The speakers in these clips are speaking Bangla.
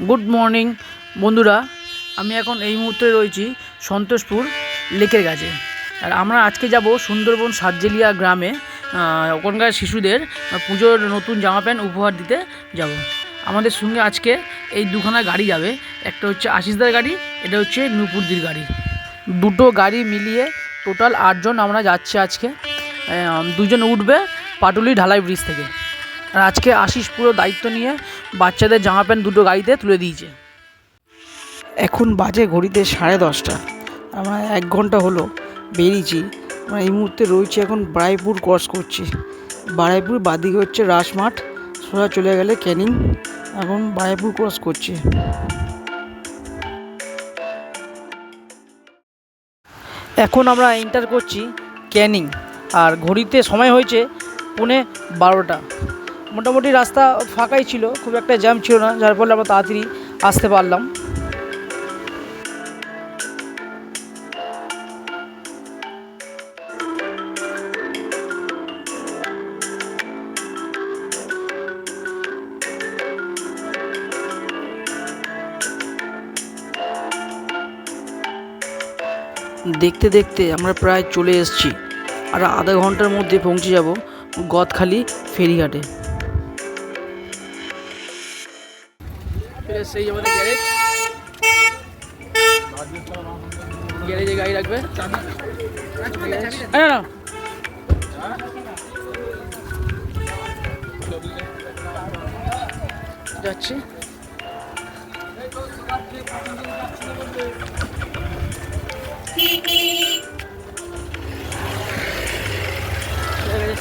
গুড মর্নিং বন্ধুরা। আমি এখন এই মুহূর্তে রয়েছি সন্তোষপুর লেকের কাছে। আর আমরা আজকে যাব সুন্দরবন সাতজেলিয়া গ্রামে। ওখানকার শিশুদের পুজোর নতুন জামা প্যান্ট উপহার দিতে যাব। আমাদের সঙ্গে আজকে এই দুখানা গাড়ি যাবে। একটা হচ্ছে আশিসদার গাড়ি, এটা হচ্ছে নুপুরদির গাড়ি। দুটো গাড়ি মিলিয়ে টোটাল আটজন আমরা যাচ্ছি আজকে। দুজন উঠবে পাটুলি ঢালাই ব্রিজ থেকে। আর আজকে আশিস পুরো দায়িত্ব নিয়ে বাচ্চাদের জামা প্যান্ট দুটো গাড়িতে তুলে দিয়েছে। এখন বাজে ঘড়িতে সাড়ে দশটা। আমরা এক ঘণ্টা হলো বেরিয়েছি। আমরা এই মুহূর্তে রয়েছি এখন বারাইপুর ক্রস করছি। বারাইপুর বাদিকে হচ্ছে রাসমাঠ সোজা চলে গেলে ক্যানিং। এখন বারাইপুর ক্রস করছি। এখন আমরা এন্টার করছি ক্যানিং। আর ঘড়িতে সময় হয়েছে পৌনে বারোটা। মোটামুটি রাস্তা ফাঁকাই ছিল, খুব একটা জ্যাম ছিল না, যার ফলে আমরা তাড়াতাড়ি আসতে পারলাম। দেখতে দেখতে আমরা প্রায় চলে এসেছি, আর আধা ঘণ্টার মধ্যে পৌঁছে যাব গদখালি ফেরিঘাটে। সেই আমাদের গ্যারেজ। গ্যারেজে গাড়ি রাখবে। না যাচ্ছি।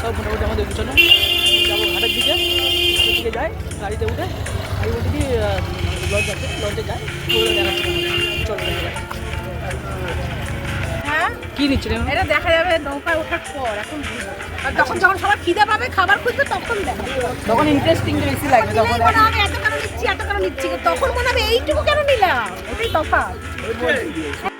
সব মোটামুটি আমাদের গুছানো। যাব ঘাটের দিকে। দিকে যাই, গাড়িতে উঠে। আমি বলছি কি লঞ্চ আছে লঞ্চে। চলো হ্যাঁ? কি নিচ্ছে এটা দেখা যাবে নৌকায় ওঠার পর এখন আর তখন যখন সবার খিদে পাবে খাবার খুঁজবে তখন দেখা তখন ইন্টারেস্টিং বেশি লাগবে তখন এত কেন নিচ্ছি এত কেন নিচ্ছি তখন মনে হবে এইটুকু কেন নিলাম? এটাই তফাৎ।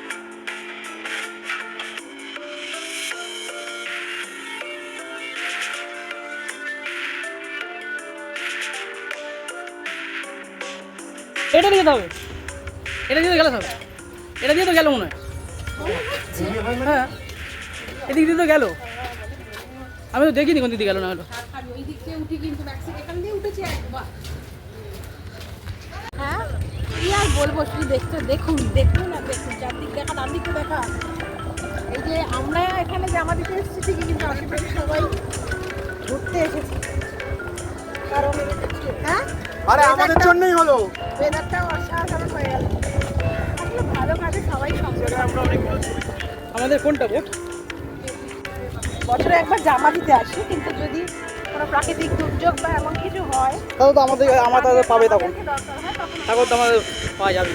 এটা দিয়ে হবে এটা দিয়ে তো গেল সব। এটা দিয়ে তো গেল মনে হয়। হ্যাঁ। এদিক দিয়ে তো গেল। আমি তো দেখিনি কোন দিদি গেল না হলো। হ্যাঁ? আর বলব দেখতে দেখুন দেখুন আর দেখুন, চারদিক দেখা দেখা যে আমরা এখানে জামা দিতে এসেছি কিন্তু সবাই ঘুরতে এসেছি। কারণ হ্যাঁ? আরে আমাদের জন্যই হলো। ওয়েদারটাও অসাধারণ হয়ে গেল। ভালো কাজে সবাই সঙ্গে আমাদের কোনটা বোট? বছরে একবার জামা দিতে আসি কিন্তু যদি কোনো প্রাকৃতিক দুর্যোগ বা এমন কিছু হয় তাহলে তো আমাদের আমার তাদের পাবে তখন। তখন তো আমাদের পাওয়া যাবে।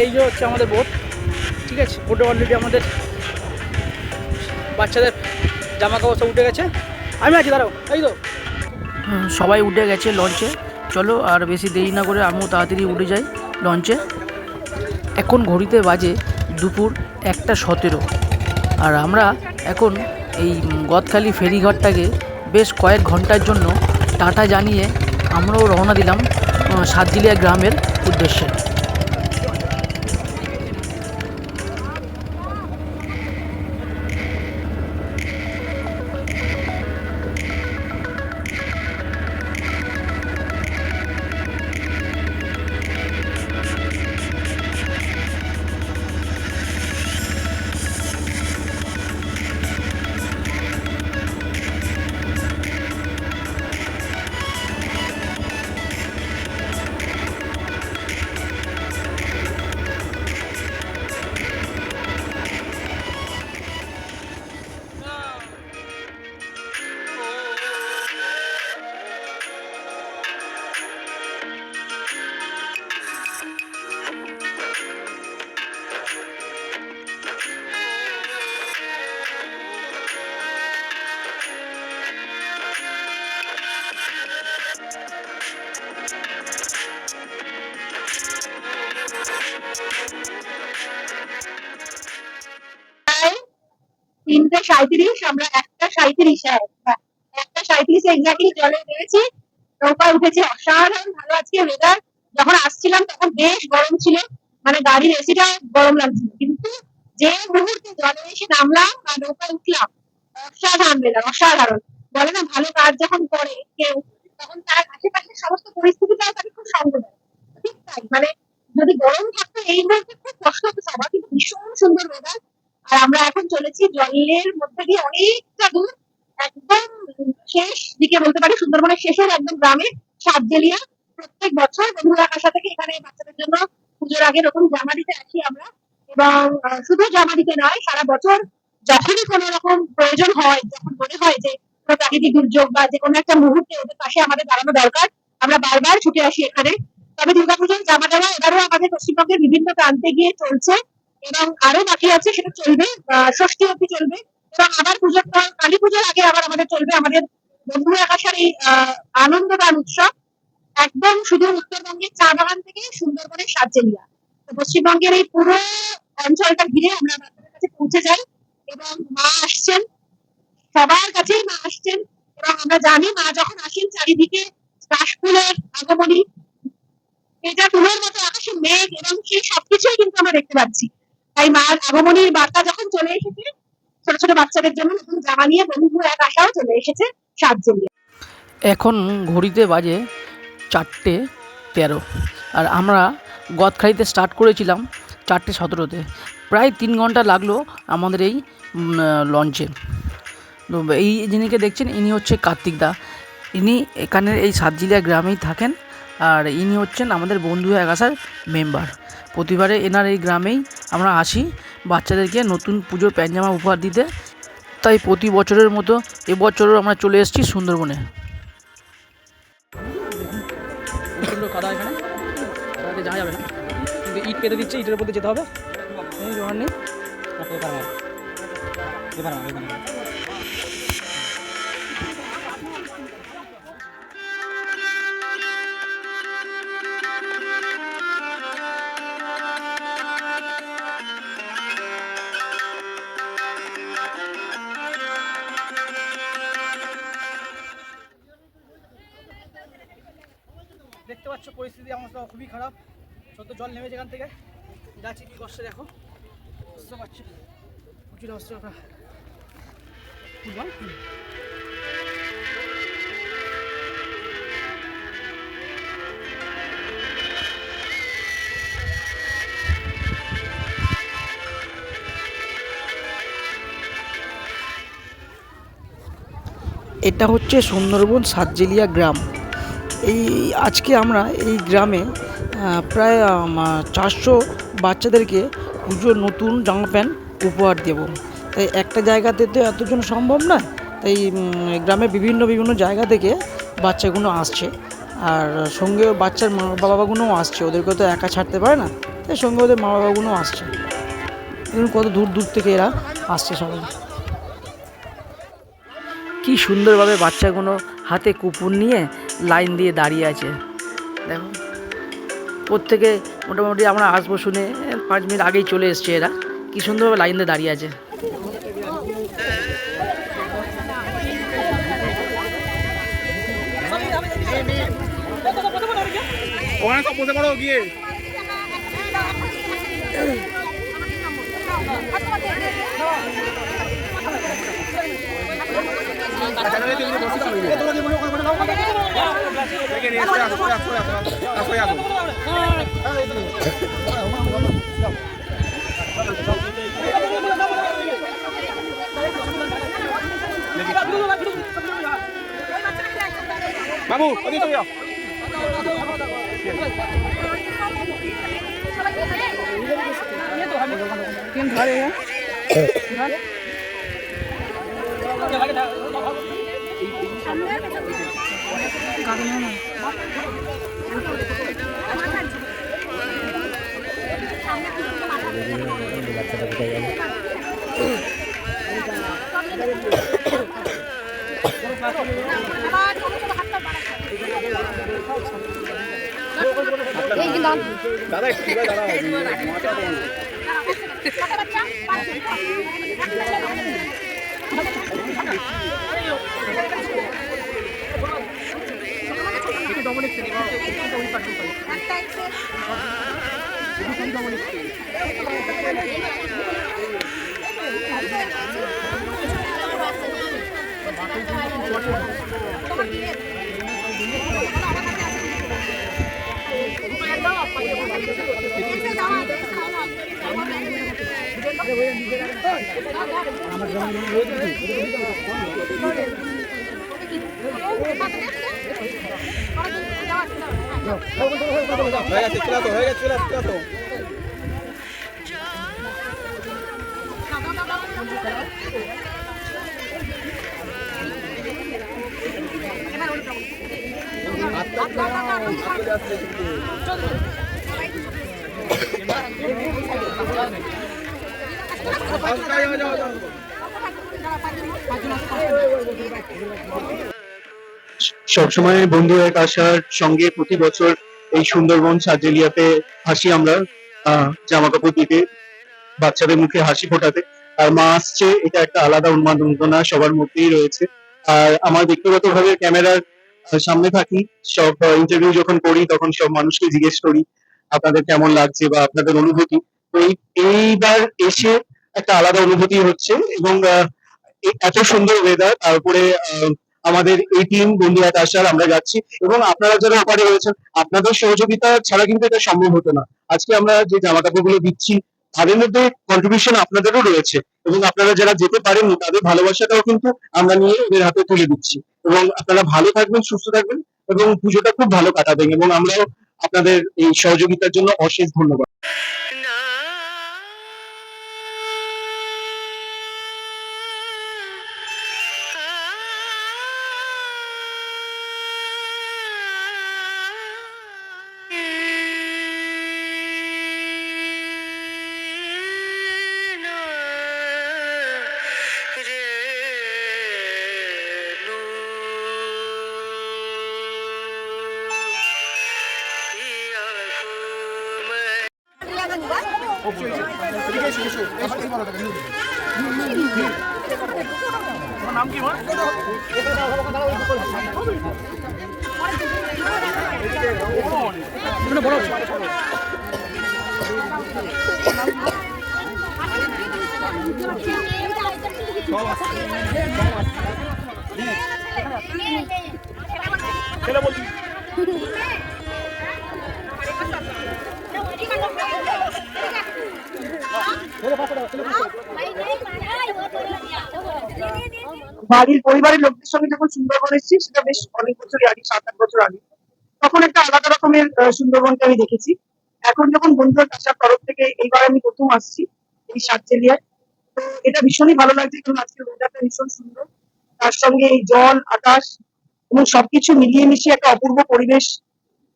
এই যে হচ্ছে আমাদের বোট ঠিক আছে? বোটে অলরেডি আমাদের বাচ্চাদের জামা কাপড় সব উঠে গেছে। আমি আছি, দাঁড়াও। এই তো। সবাই উঠে গেছে লঞ্চে। চলো, আর বেশি দেরি না করে আমিও তাড়াতাড়ি উঠে যাই লঞ্চে। এখন ঘড়িতে বাজে দুপুর একটা সতেরো। আর আমরা এখন এই গদখালি ফেরিঘাটটাকে বেশ কয়েক ঘণ্টার জন্য টাটা জানিয়ে আমরাও রওনা দিলাম সাতজিলিয়া গ্রামের উদ্দেশ্যে। তিনটে সাঁইত্রিশ আমরা একটা সাঁইত্রিশে একটা সাঁত্রিশ এক্স্যাক্টলি জলে নেমেছি নৌকা উঠেছে অসাধারণ ভালো আজকে ওয়েদার যখন আসছিলাম তখন বেশ গরম ছিল মানে গাড়ির এসিটা গরম লাগছিল কিন্তু যে মুহূর্তে জলে এসে নামলাম আর নৌকায় উঠলাম অসাধারণ weather, অসাধারণ বলে না ভালো কাজ যখন করে কেউ তখন তার আশেপাশের সমস্ত পরিস্থিতিটাও তাকে খুব সঙ্গ দেয় ঠিক তাই মানে যদি গরম থাকতো এই মুহূর্তে খুব কষ্ট হতো সবার কিন্তু ভীষণ সুন্দর ওয়েদার আর আমরা এখন চলেছি জলের মধ্যে দিয়ে অনেকটা দূর, একদম শেষ দিকে বলতে পারি, সুন্দরবনের শেষের একদম গ্রামে, সাতজেলিয়া। প্রত্যেক বছর বন্ধুরা আশা থেকে এখানে বাচ্চাদের জন্য পুজোর আগে এরকম জামা দিতে আসি আমরা। এবং শুধু জামা দিতে নয়, সারা বছর যখনই কোনো রকম প্রয়োজন হয়, যখন মনে হয় যে কোনো প্রাকৃতিক দুর্যোগ বা যে কোনো একটা মুহূর্তে ওদের পাশে আমাদের দাঁড়ানো দরকার, আমরা বারবার ছুটে আসি এখানে। তবে দুর্গাপুজোর জামা দেওয়া এবারও আমাদের পশ্চিমবঙ্গের বিভিন্ন প্রান্তে গিয়ে চলছে। এবং আরও বাকি আছে, সেটা চলবে। ষষ্ঠী অব্দি চলবে। এবং আবার পুজোর পর, কালী পুজোর আগে আবার আমাদের চলবে আমাদের বন্ধু আকাশের এই আনন্দদান উৎসব। একদম শুধু উত্তরবঙ্গের চা বাগান থেকে সুন্দরবনের সাতজেলিয়া। তো পশ্চিমবঙ্গের এই পুরো অঞ্চলটা ঘিরে আমরা বাচ্চাদের কাছে পৌঁছে যাই এবং মা আসছেন। সবার কাছেই মা আসছেন এবং আমরা জানি মা যখন আসেন চারিদিকে কাশফুলের আগমনী, এটা ফুলের মতো আকাশে মেঘ এবং সেই সবকিছুই কিন্তু আমরা দেখতে পাচ্ছি। তাই মার আগমনীর বার্তা যখন চলে এসেছে, ছোট ছোট বাচ্চাদের জন্য নতুন জামা নিয়ে বন্ধু এক আশাও চলে এসেছে সাতজেলিয়া এখন ঘড়িতে বাজে চারটে তেরো। আর আমরা গদখালিতে স্টার্ট করেছিলাম চারটে সতেরোতে। প্রায় তিন ঘণ্টা লাগল আমাদের এই লঞ্চে এই যিনিকে দেখছেন, ইনি হচ্ছে কার্তিক দা। ইনি এখানের এই সাতজিলিয়া গ্রামেই থাকেন আর ইনি হচ্ছেন আমাদের বন্ধু এক আসার মেম্বার প্রতিবারে এনার এই গ্রামেই আমরা আসি। বাচ্চাদেরকে নতুন পুজোর প্যান্জামা উপহার দিতে। তাই প্রতি বছরের মতো এবছরও আমরা চলে এসেছি সুন্দরবনে। কাদা এখানে? কাদাতে যাওয়া যাবে না। কিন্তু ইট পেতে দিচ্ছে ইটের উপর যেতে হবে। জোগাড় নেই। পাচ্ছ পরিস্থিতি অবস্থা খুবই খারাপ। যত জল নেমেছে এখান থেকে। যাচ্ছি কি কষ্ট দেখো। বুঝতে পারছি। প্রচুর অবস্থা বল এটা হচ্ছে সুন্দরবন সাতজেলিয়া গ্রাম। এই আজকে আমরা এই গ্রামে প্রায় চারশো বাচ্চাদেরকে পুজোর নতুন জামা প্যান্ট উপহার দেব। তাই একটা জায়গাতে তো এতজন সম্ভব না, তাই গ্রামে বিভিন্ন বিভিন্ন জায়গা থেকে বাচ্চাগুলো আসছে। আর সঙ্গে বাচ্চার মা বাবাগুলোও আসছে ওদেরকে তো একা ছাড়তে পারে না, তাই সঙ্গে ওদের মা বাবাগুলোও আসছে কত দূর দূর থেকে এরা আসছে সবাই। কি সুন্দরভাবে বাচ্চাগুলো হাতে কুকুর নিয়ে লাইন দিয়ে দাঁড়িয়ে আছে। দেখো। প্রত্যেকে মোটামুটি আমরা আসব শুনে পাঁচ মিনিট আগেই চলে এসছে এরা। কি সুন্দরভাবে লাইন দিয়ে দাঁড়িয়ে আছে। ওখানে সব বসে পড়ো গিয়ে। বাবু ওদিকে চলে যাও। দাদা একটু দূরে দাঁড়াও মাথা তোলো। বাচ্চা একটা এক্সেল হয়ে গেছে চলে তো হয়ে গেছে চলে চলে তো যাও যাও সবসময় বন্ধু এক আসার সঙ্গে প্রতি বছর এই সুন্দরবন সার্জেলিয়াতে হাসি আমরা জামা কাপড় দিতে, বাচ্চাদের মুখে হাসি ফোটাতে। আর মা আসছে, এটা একটা আলাদা উন্মাদনা, সবার মধ্যেই রয়েছে। আর আমার ব্যক্তিগত ভাবে ক্যামেরার সামনে থাকি, সব ইন্টারভিউ যখন করি, তখন সব মানুষকে জিজ্ঞেস করি, আপনাদের কেমন লাগছে বা আপনাদের অনুভূতি? তো এইবার এসে একটা আলাদা অনুভূতি হচ্ছে এবং এত সুন্দর ওয়েদার তারপরে আমাদের এই টিম বন্ধুহাট আসার আমরা যাচ্ছি এবং আপনারা যারা ওপারে রয়েছেন, আপনাদের সহযোগিতা ছাড়া কিন্তু এটা সম্ভব হতো না। আজকে আমরা যে জামা কাপড়গুলো দিচ্ছি, তাদের মধ্যে কন্ট্রিবিউশন আপনাদেরও রয়েছে এবং আপনারা যারা যেতে পারেননি, তাদের ভালোবাসাটাও কিন্তু আমরা নিয়ে ওদের হাতে তুলে দিচ্ছি। এবং আপনারা ভালো থাকবেন, সুস্থ থাকবেন এবং পুজোটা খুব ভালো কাটাবেন এবং আমরাও আপনাদের এই সহযোগিতার জন্য অশেষ ধন্যবাদ। বড়। বাড়ির পরিবারের লোকদের সঙ্গে যখন সুন্দরবন এসেছি, সেটা বেশ অনেক বছরই আগে, সাত আট বছর আগে। তখন একটা আলাদা রকমের সুন্দরবনকে আমি দেখেছি। এখন যখন বন্ধুরা আসার তরফ থেকে এইবার আমি প্রথম আসছি এই সাতচেলিয়ায় তো এটা ভীষণই ভালো লাগছে কারণ আজকের ওয়েদারটা ভীষণ সুন্দর। তার সঙ্গে এই জল, আকাশ এবং সবকিছু মিলিয়ে মিশিয়ে একটা অপূর্ব পরিবেশ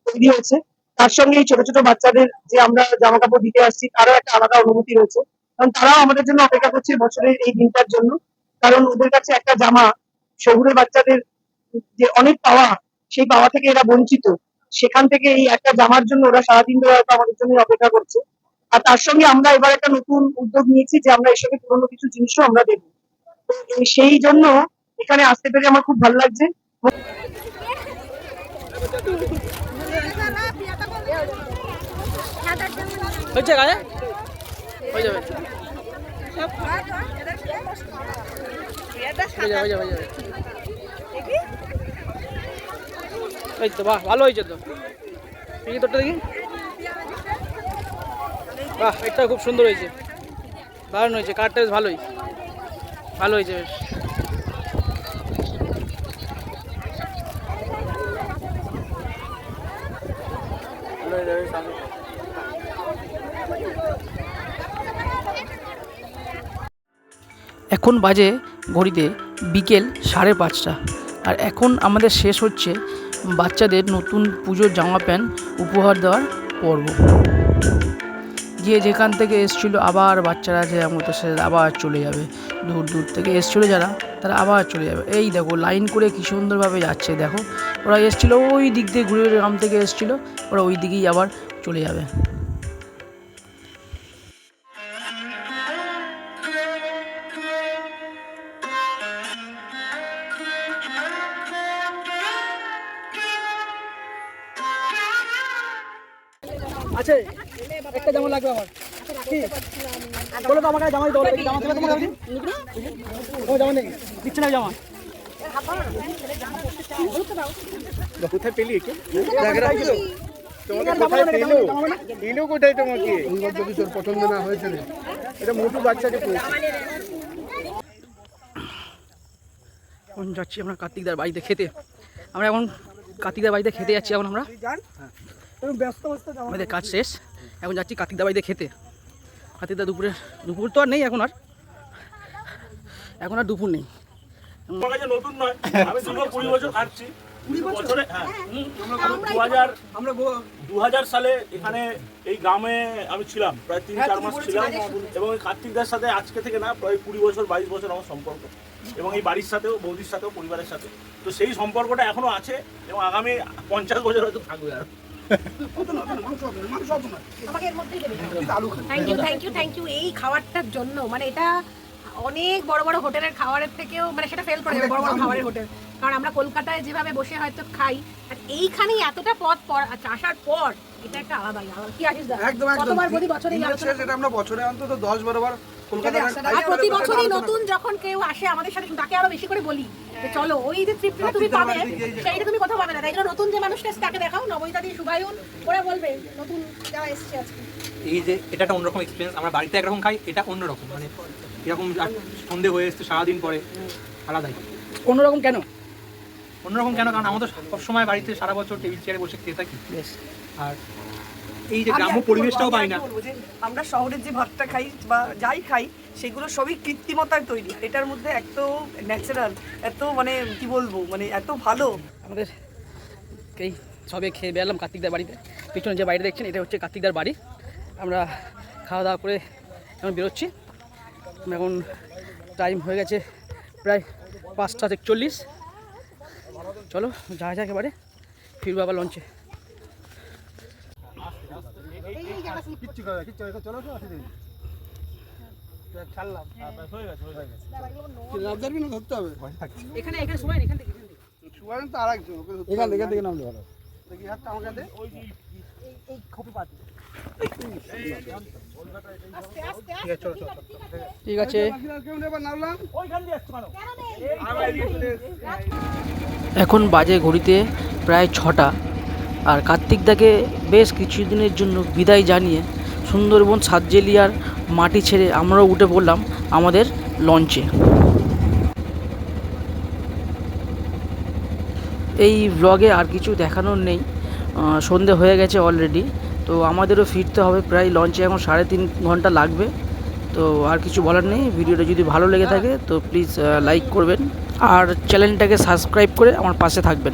তৈরি হয়েছে। তার সঙ্গে এই ছোট ছোট বাচ্চাদের যে আমরা জামা কাপড় দিতে আসছি, তারও একটা আলাদা অনুভূতি রয়েছে। কারণ তারাও আমাদের জন্য অপেক্ষা করছে বছরের এই দিনটার জন্য। কারণ ওদের কাছে একটা জামা, শহুরে বাচ্চাদের যে অনেক পাওয়া সেই পাওয়া থেকে এরা বঞ্চিত। সেখান থেকে এই একটা জামার জন্য ওরা সারাদিন ধরে হয়তো আমাদের জন্য অপেক্ষা করছে। আর তার সঙ্গে আমরা এবার একটা নতুন উদ্যোগ নিয়েছি যে আমরা এর সঙ্গে পুরোনো কিছু জিনিসও আমরা দেবো। সেই জন্য এখানে আসতে পেরে আমার খুব ভালো লাগছে। এই তো বাহ, ভালো হয়েছে তো। দেখি তোরটা দেখি? বাহ এটা খুব সুন্দর হয়েছে দারুণ হয়েছে কাঠটা বেশ ভালোই। ভালো হয়েছে বেশ। এখন বাজে ঘড়িতে বিকেল সাড়ে পাঁচটা। আর এখন আমাদের শেষ হচ্ছে বাচ্চাদের নতুন পুজোর জামা প্যান্ট উপহার দেওয়ার পর্ব। যে যেখান থেকে এসছিল আবার বাচ্চারা যে মতো সে আবার চলে যাবে। দূর দূর থেকে এসেছিল যারা, তারা আবার চলে যাবে। এই দেখো, লাইন করে কী সুন্দরভাবে যাচ্ছে, দেখো। ওরা এসেছিল ওই দিক দিয়ে ঘুরে ঘুরে গ্রাম থেকে এসেছিল, ওরা ওই দিকেই আবার চলে যাবে। আছে? একটা জামা লাগবে আমার। কি? বলো তো আমার কাছে জামাই দৌড়ে জামা ছিল তোমার কাছে ও জামা নেই। দিচ্ছে না জামা। কোথায় পেলি কোথায় তোমাকে? যদি তোর পছন্দ না হয়েছে এটা মোটু বাচ্চাকে পেয়েছে। এখন যাচ্ছি আমরা কার্তিকদার বাড়িতে খেতে। আমরা এখন কার্তিকদার বাড়িতে খেতে যাচ্ছি এখন আমরা। আমাদের কাজ শেষ। এখন যাচ্ছি কার্তিকদার বাড়িতে খেতে। কার্তিকদা দুপুরে দুপুর তো আর নেই এখন আর। এখন আর দুপুর নেই। নতুন নয়। আমি কুড়ি বছর খাচ্ছি বছরে? হ্যাঁ। হাজার সালে এখানে এই গ্রামে আমি ছিলাম। প্রায় তিন চার মাস ছিলাম। এবং কার্তিকদার সাথে আজকে থেকে না প্রায় কুড়ি বছর বাইশ বছর আমার সম্পর্ক। এবং এই বাড়ির সাথেও বৌদির সাথেও পরিবারের সাথে। তো সেই সম্পর্কটা এখনও আছে এবং আগামী পঞ্চাশ বছর হয়তো থাকবে আর। Thank you thank you thank you এই খাবারটার জন্য মানে এটা অনেক বড় বড় হোটেলের খাবারের থেকেও মানে সেটা ফেল করে যাবে বড় বড় খাবারের হোটেল। কারণ আমরা কলকাতায় যেভাবে বসে হয়তো খাই আর এইখানেই এতটা পথ আচ্ছা, আসার পর এটা একটা আলাদা কি একদম কতবার প্রতি বছরে আমরা বছরে অন্তত বার আর প্রতি বছরই নতুন যখন কেউ আসে আমাদের সাথে তাকে আরও বেশি করে বলি। যে চলো ওই যে তৃপ্তিটা তুমি পাবে সেইটা তুমি কোথাও পাবে না। তাই জন্য নতুন যে মানুষটা এসে তাকে দেখাও নবইতা দিয়ে শুভায়ুন ওরা বলবে নতুন যারা এসছে আজকে। এই যে এটা একটা অন্যরকম এক্সপিরিয়েন্স আমরা বাড়িতে একরকম খাই এটা অন্যরকম। মানে এরকম সন্ধে হয়ে এসছে সারাদিন পরে আলাদাই। অন্যরকম কেন? অন্যরকম কেন? কারণ আমরা তো সবসময় বাড়িতে সারা বছর টেবিল চেয়ারে বসে খেয়ে থাকি। বেশ। আর এই যে গ্রাম্য পরিবেশটাও পাই না। যে আমরা শহরের যে ভাতটা খাই বা যাই খাই সেগুলো সবই কৃত্রিমতায় তৈরি আর এটার মধ্যে এত ন্যাচারাল এত মানে কি বলব মানে এত ভালো আমাদের এই সবে খেয়ে বেরলাম কার্তিকদার বাড়িতে পিছনে যে বাড়িটা দেখছেন এটা হচ্ছে কার্তিকদার বাড়ি আমরা খাওয়া দাওয়া করে এখন বেরোচ্ছি এখন টাইম হয়ে গেছে প্রায় পাঁচটা একচল্লিশ চলো যা যা একেবারে ফিরবো আবার লঞ্চে কিচ্ছু কিচ্ছু চলো তো আসি ছাড়লাম। হয়ে। গেছে হয়ে গেছে। লাভ ধরবি না ধরতে হবে? এখানে এখানে সময় এখান থেকে সুয়ারেন তো আর একজন এখান থেকে থেকে নামলে ভালো। দেখি হাতটা আমাকে দে। ঠিক আছে এখন বাজে ঘড়িতে প্রায় ছটা। আর কার্তিকদাকে বেশ কিছুদিনের জন্য বিদায় জানিয়ে সুন্দরবন সাতজেলিয়ার মাটি ছেড়ে আমরাও উঠে পড়লাম আমাদের লঞ্চে। এই ব্লগে আর কিছু দেখানোর নেই। সন্ধে হয়ে গেছে অলরেডি তো আমাদেরও ফিরতে হবে প্রায় লঞ্চে, এখন সাড়ে তিন ঘণ্টা লাগবে। তো আর কিছু বলার নেই। ভিডিওটা যদি ভালো লেগে থাকে, তো প্লিজ লাইক করবেন। আর চ্যানেলটাকে সাবস্ক্রাইব করে আমার পাশে থাকবেন।